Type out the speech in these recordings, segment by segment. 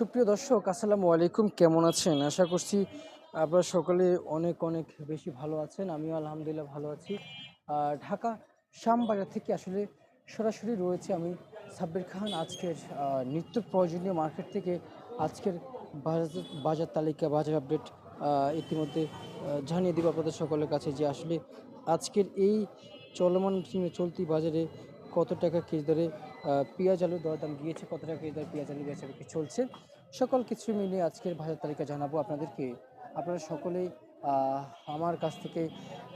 সুপ্রিয় দর্শক, আসসালামু আলাইকুম। কেমন আছেন? আশা করছি আপনারা সকলে অনেক অনেক বেশি ভালো আছেন। আমিও আলহামদুলিল্লাহ ভালো আছি। ঢাকা শ্যামবাজার থেকে আসলে সরাসরি রয়েছে আমি সাব্বির খান। আজকের নিত্য প্রয়োজনীয় মার্কেট থেকে আজকের বাজার বাজার তালিকা, বাজার আপডেট ইতিমধ্যে জানিয়ে দিব আপনাদের সকলের কাছে যে আসলে আজকের এই চলমান চলতি বাজারে কত টাকা কেজি দরে পেঁয়াজ আলুর দরদাম গিয়েছে, কত টাকা কেজি দরে পেঁয়াজ আলু বেচা বিক্রি চলছে? সকল কিছু মিলিয়ে আজকের বাজার তালিকা জানাব আপনাদেরকে। আপনারা সকলেই আমার কাছ থেকে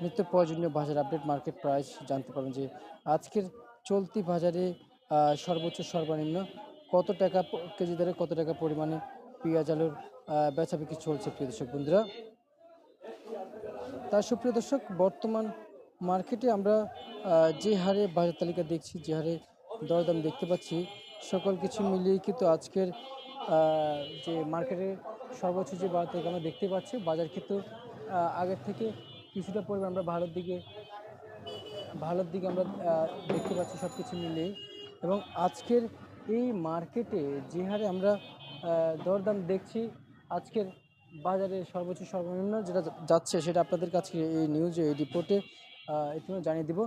নিত্য প্রয়োজনীয় বাজার আপডেট মার্কেট প্রাইস জানতে পারবেন যে আজকের চলতি বাজারে সর্বোচ্চ সর্বনিম্ন কত টাকা কেজি দরে কত টাকা পরিমাণে পেঁয়াজ আলুর বেচা বিক্রি চলছে প্রিয় দর্শক বন্ধুরা? তার সুপ্রিয় দর্শক, বর্তমান মার্কেটে আমরা যে হারে বাজার তালিকা দেখছি, যে হারে দরদাম দেখতে পাচ্ছি, সকল কিছু মিলিয়ে কিন্তু আজকের যে মার্কেটে সর্বোচ্চ যে বাজার তালিকা আমরা দেখতে পাচ্ছি, বাজার কিন্তু আগের থেকে কিছুটা পরিমাণ আমরা ভালোর দিকে ভালোর দিকে আমরা দেখতে পাচ্ছি সব কিছু মিলিয়ে। এবং আজকের এই মার্কেটে যে হারে আমরা দরদাম দেখছি, আজকের বাজারে সর্বোচ্চ সর্বনিম্ন যেটা যাচ্ছে সেটা আপনাদের কাছে এই নিউজে, এই রিপোর্টে ইতিমধ্যে জানিয়ে দিব,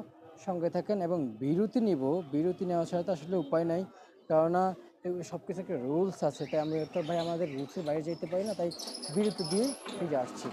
সঙ্গে থাকেন এবং বিরতি নিব। বিরতি নেওয়া ছাড়া তো আসলে উপায় নাই, কেননা সব কিছু একটা রুলস আছে, তাই আমরা তো ভাই আমাদের রুলসের বাইরে যেতে পারি না, তাই বিরতি দিয়ে ফিরে আসছি।